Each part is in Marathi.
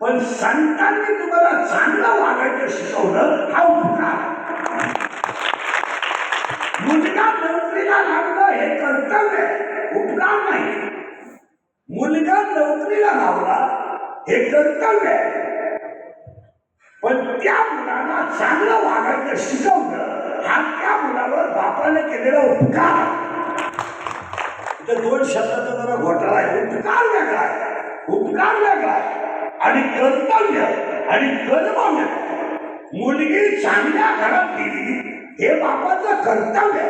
पण संतांनी तुम्हाला चांगलं वागायचं शिकवलं हा उपकार मुलगा नोकरीला लागलं हे कर्तव्य आहे. उपकार नाही. मुलगा नोकरीला लावला हे कर्तव्य आहे. पण त्या मुलांना चांगलं वागायचं शिकवलं हा त्या मुलावर बापाने केलेला उपकार तर दोन शब्दाचा जरा घोटाळा आहे. उपकार वेगळा आहे. उपकार वेगळा आहे. आणि कर्तव्य आणि कर्म मुलगी चांगल्या घरात गेली हे बापाचं कर्तव्य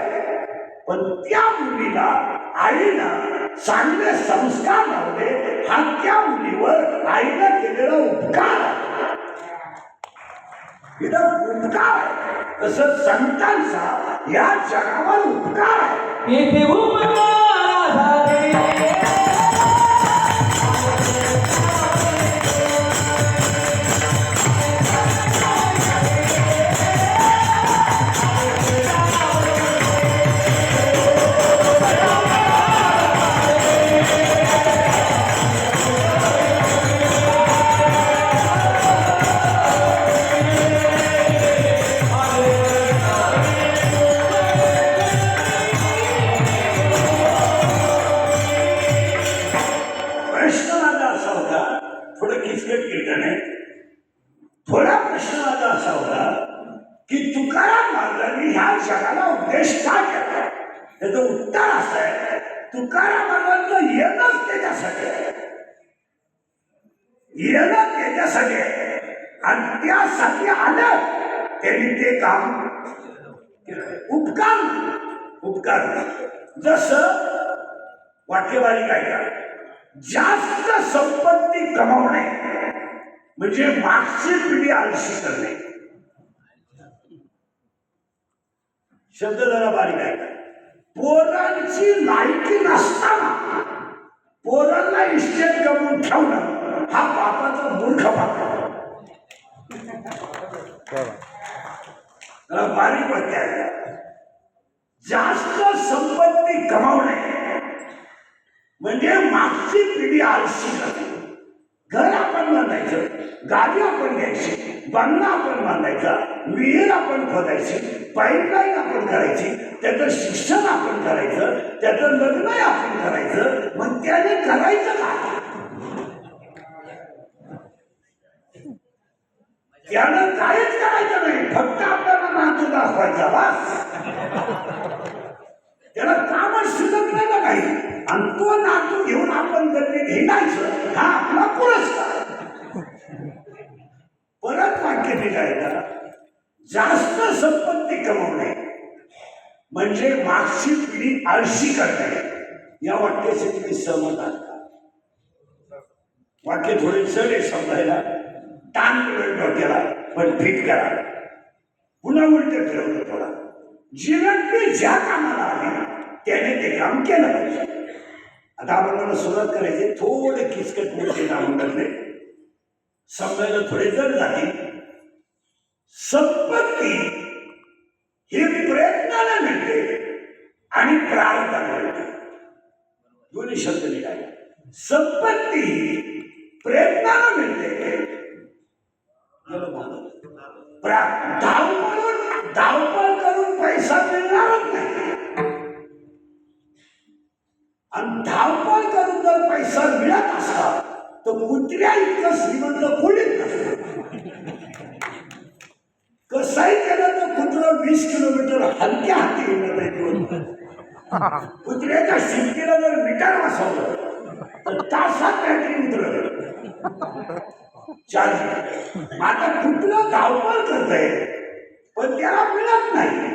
पण त्या मुलीला आईनं चांगले संस्कार लावले हा त्या मुलीवर आईनं केलेला उपकार इथं उपकार आहे. तसं संतांचा या जगावर उपकार आहे. त्यांनी ह्या जगाला उपदेश का केला? त्याचं उत्तर असं आहे तुकाराम येणंच त्याच्यासाठी. येणं त्याच्यासाठी. आणि त्यासाठी आलं त्यांनी ते काम उपकार. उपकार. जस वाक्यवारी काय करा जास्त संपत्ती कमावणे म्हणजे मागची पिढी आळशी करणे. शब्द जरा बारीक आहे. पोरांची लायकी नसताना पोरांना इस्टेट कमवून ठेवणं हा बापाचा मूर्खपणा जरा बारीक वाक्य जास्त संपत्ती कमावणे म्हणजे मागची पिढी आळशी करते. घर आपण बांधायचं गाडी आपण घ्यायची बंगला आपण बांधायचा विहीर आपण खोदायची पाईपलाईन आपण करायची त्याचं शिक्षण आपण करायचं त्याचं लग्न आपण करायचं मग त्याने करायचं काय? त्यानं काहीच करायचं नाही फक्त आपल्याला नातू दाखवायचा त्याला कामच शिकत नाही ना काही आणि तो नातू घेऊन आपण गल्लीत हिंडायचं हा आपला पुरस्कार परत वाक्य निघायला जास्त संपत्ती कमवणे. म्हणजे मागची पिढी आळशी करणे. या वाक्याशी तुम्ही सहमत आहात वाक्य थोडे चढ आहे समजायला. ताण मिळेल डोक्याला पण फिट करा. पुन्हा उलट फिरवलं थोडा. जीवन ज्या कामाला आले त्याने ते काम केलं. पाहिजे आता आपण मला सुरुवात करायची थोडे किचकट मोठे काम टाकले समजायला थोडे जड जातील. संपत्ती हे प्रयत्नाला मिळते आणि प्रार्थना मिळते. दोन्ही शब्द निघाले. संपत्ती आणि धावपळ करून जर पैसा मिळत असता तर कुत्र्या इतकं श्रीमंत कोणीच नसतं. कसंही केलं तर कुत्रं वीस किलोमीटर हलक्या हाती गेलं पाहिजे कुत्र्याच्या शिंपीला जर मीटर वाचवलं तर तासात काहीतरी उतरत चार्ज आता कुठलं धावपळ करतंय पण त्याला मिळत नाही.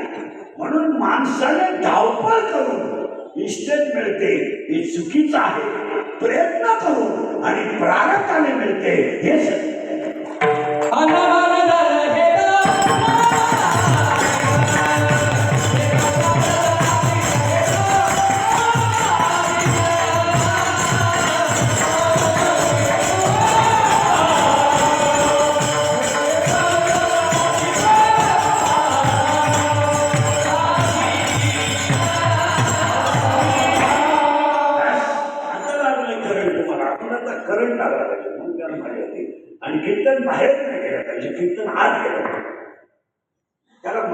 म्हणून माणसाने धावपळ करून इस्टेट मिळते हे चुकीचं आहे. प्रयत्न करून आणि प्रारंभाने मिळते. हे करंट लागला पाहिजे म्हणून त्याला म्हटले होते आणि कीर्तन बाहेर नाही गेलं पाहिजे कीर्तन आत गेलं पाहिजे. त्याला